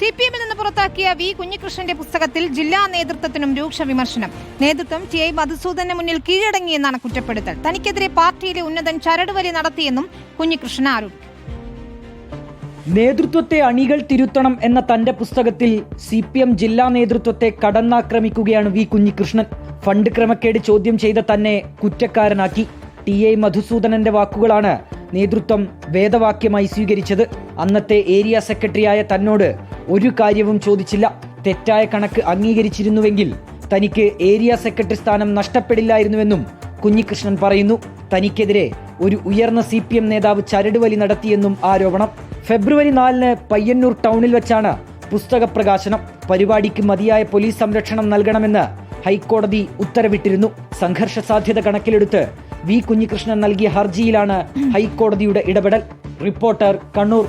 C P എമ്മിൽ നിന്ന് പുറത്താക്കിയ വി കുഞ്ഞികൃഷ്ണന്റെ പുസ്തകത്തിൽ ജില്ലാ നേതൃത്വത്തിനും രൂക്ഷ വിമർശനം. നേതൃത്വം ടി ഐ മധുസൂദന് മുന്നിൽ കീഴടങ്ങിയെന്നാണ് കുറ്റപ്പെടുത്തൽ. തനിക്കെതിരെ പാർട്ടിയിലെ ഉന്നതൻ ചരടുവലി നടത്തിയെന്നും കുഞ്ഞികൃഷ്ണൻ ആരോപിച്ചു. നേതൃത്വത്തെ അണികൾ തിരുത്തണം എന്ന തന്റെ പുസ്തകത്തിൽ സി പി എം ജില്ലാ നേതൃത്വത്തെ കടന്നാക്രമിക്കുകയാണ് വി കുഞ്ഞികൃഷ്ണൻ. ഫണ്ട് ക്രമക്കേട് ചോദ്യം ചെയ്ത തന്നെ കുറ്റക്കാരനാക്കി. ടി എ മധുസൂദനന്റെ വാക്കുകളാണ് നേതൃത്വം വേദവാക്യമായി സ്വീകരിച്ചത്. അന്നത്തെ ഏരിയ സെക്രട്ടറിയായ തന്നോട് ഒരു കാര്യവും ചോദിച്ചില്ല. തെറ്റായ കണക്ക് അംഗീകരിച്ചിരുന്നുവെങ്കിൽ തനിക്ക് ഏരിയ സെക്രട്ടറി സ്ഥാനം നഷ്ടപ്പെടില്ലായിരുന്നുവെന്നും കുഞ്ഞികൃഷ്ണൻ പറയുന്നു. തനിക്കെതിരെ ഒരു ഉയർന്ന സി പി എം നേതാവ് ചരടുവലി നടത്തിയെന്നും ആരോപണം. ഫെബ്രുവരി നാലിന് പയ്യന്നൂർ ടൗണിൽ വെച്ചാണ് പുസ്തക പ്രകാശനം. പരിപാടിക്ക് മതിയായ പോലീസ് സംരക്ഷണം നൽകണമെന്ന് ഹൈക്കോടതി ഉത്തരവിട്ടിരുന്നു. സംഘർഷ സാധ്യത കണക്കിലെടുത്ത് വി കുഞ്ഞികൃഷ്ണൻ നൽകിയ ഹർജിയിലാണ് ഹൈക്കോടതിയുടെ ഇടപെടൽ. റിപ്പോർട്ടർ കണ്ണൂർ